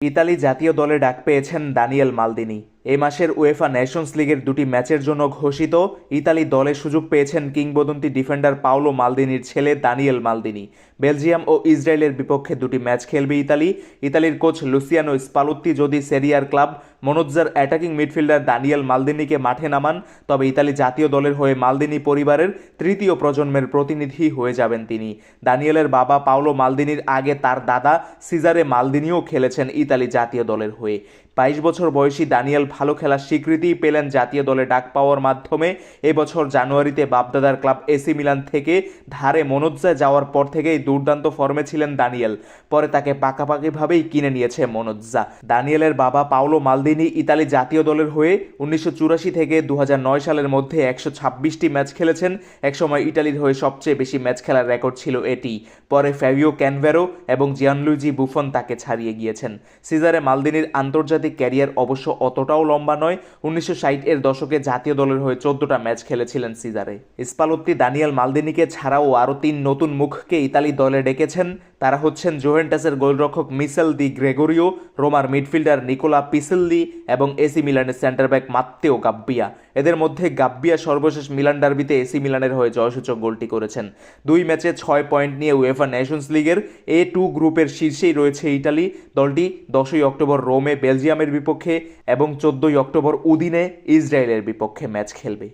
Italy জাতীয় দলে ডাক পেয়েছেন দানিয়েল মালদিনি। এ মাসের উয়েফা নেশনস লিগের দুটি ম্যাচের জন্য ঘোষিত ইতালি দলে সুযোগ পেয়েছেন কিংবদন্তি ডিফেন্ডার পাওলো মালদিনির ছেলে দানিয়েল মালদিনি। বেলজিয়াম ও ইসরায়েলের বিপক্ষে দুটি ম্যাচ খেলবে ইতালি। ইতালির কোচ লুসিয়ানো স্পালুত্তি যদি সেরিয়ার ক্লাব, মনোজ্জার অ্যাটাকিং মিডফিল্ডার দানিয়েল মালদিনিকে মাঠে নামান, তবে ইতালি জাতীয় দলের হয়ে মালদিনি পরিবারের তৃতীয় প্রজন্মের প্রতিনিধি হয়ে যাবেন তিনি। দানিয়েলের বাবা পাওলো মালদিনির আগে তার দাদা সিজারে মালদিনিও খেলেছেন ইতালি জাতীয় দলের হয়ে। বাইশ বছর বয়সী দানিয়েল ভালো খেলার স্বীকৃতি পেলেন জাতীয় দলে ডাক পাওয়ার মাধ্যমে। এবছর জানুয়ারিতে বাপদাদার ক্লাব এসি মিলান থেকে ধারে মনোজ্জায় যাওয়ার পর থেকেই দুর্দান্ত ফর্মে ছিলেন দানিয়েল। পরে তাকে পাকাপাকিভাবেই কিনে নিয়েছে মনোজ্জা। দানিয়েলের বাবা পাওলো মালদিনি ইতালি জাতীয় দলের হয়ে উনিশশো চুরাশি থেকে দু হাজার নয় সালের মধ্যে একশো ছাব্বিশটি ম্যাচ খেলেছেন। একসময় ইটালির হয়ে সবচেয়ে বেশি ম্যাচ খেলার রেকর্ড ছিল এটি। পরে ফ্যাভিও ক্যানভেরো এবং জিয়ানলুইজি বুফন তাকে ছাড়িয়ে গিয়েছেন। সিজারে মালদিনির আন্তর্জাতিক ক্যারিয়ার অবশ্য অতটাও লম্বা নয়। উনিশশো এর দশকে জাতীয় দলের হয়ে চোদ্দটা ম্যাচ খেলেছিলেন সিজারে। ইস্পালত্তি দানিয়াল মালদিনিকে ছাড়াও আরও তিন নতুন মুখকে ইতালি দলে ডেকেছেন তারা হচ্ছেন জোহেন্টাসের গোলরক্ষক মিসেল দি গ্রেগোরিও, রোমার মিডফিল্ডার নিকোলা পিসেল্লি এবং এসি মিলানের সেন্টার ব্যাক মাত্তেও গাব্বিয়া। এদের মধ্যে গাব্বিয়া সর্বশেষ মিলান ডার্বিতে এসি মিলানের হয়ে জয়সূচক গোলটি করেছেন। দুই ম্যাচে ছয় পয়েন্ট নিয়ে উয়েফা নেশনস লিগের এ টু গ্রুপের শীর্ষেই রয়েছে ইটালি। দলটি দশই অক্টোবর রোমে, বেলজিয়ামের বিপক্ষে এবং চোদ্দই অক্টোবর উদিনে ইসরায়েলের বিপক্ষে ম্যাচ খেলবে।